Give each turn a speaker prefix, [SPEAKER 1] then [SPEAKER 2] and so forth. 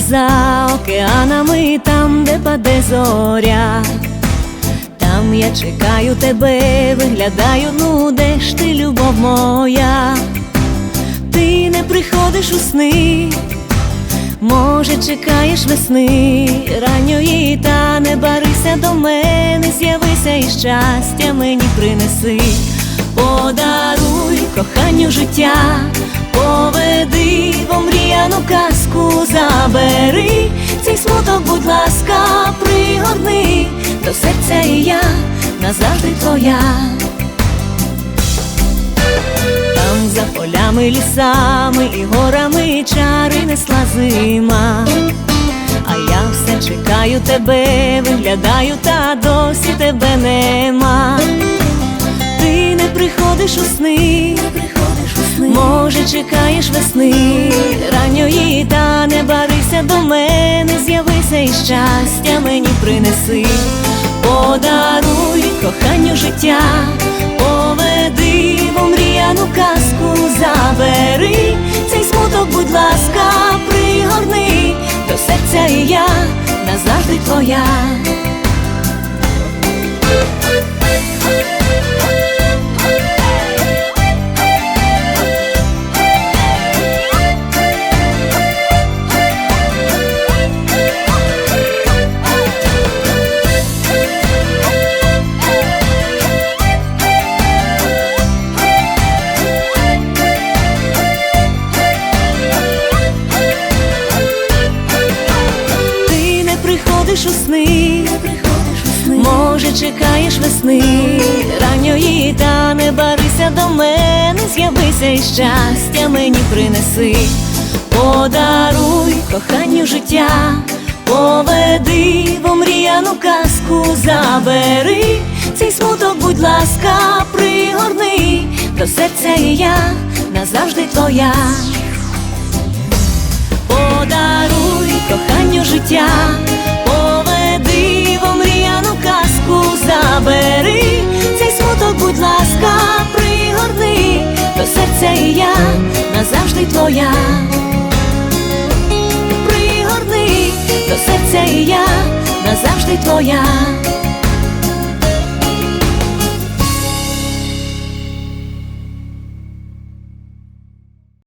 [SPEAKER 1] за океанами, там, де паде зоря. Там я чекаю тебе, виглядаю, ну де ж ти, любов моя, ти не приходиш у сни, може, чекаєш весни ранньої, та не барися до мене, з'явися і щастя мені принеси, подаруй коханню життя, поведи в омріяну казку, забери цей смуток, будь ласка, пригорни до серця і я назавжди твоя. Там за полями, лісами і горами чари несла зима. А я все чекаю тебе, виглядаю, та досі тебе нема. Ти не приходиш у сни, може, чекаєш весни ранньої, та не барися до мене, з'явися і щастя мені принеси, подаруй коханню життя, поведи в омріяну казку, забери цей смуток, будь ласка, пригорни до серця і я назавжди твоя. Приходиш у сни, може, чекаєш весни? Ранньої, та не барися до мене, з'явися і щастя мені принеси, подаруй коханню життя, поведи в омріяну казку, забери цей смуток, будь ласка, пригорни. До серця і я назавжди твоя. Подаруй коханню життя, назавжди твоя. Пригорни до серця і я назавжди твоя.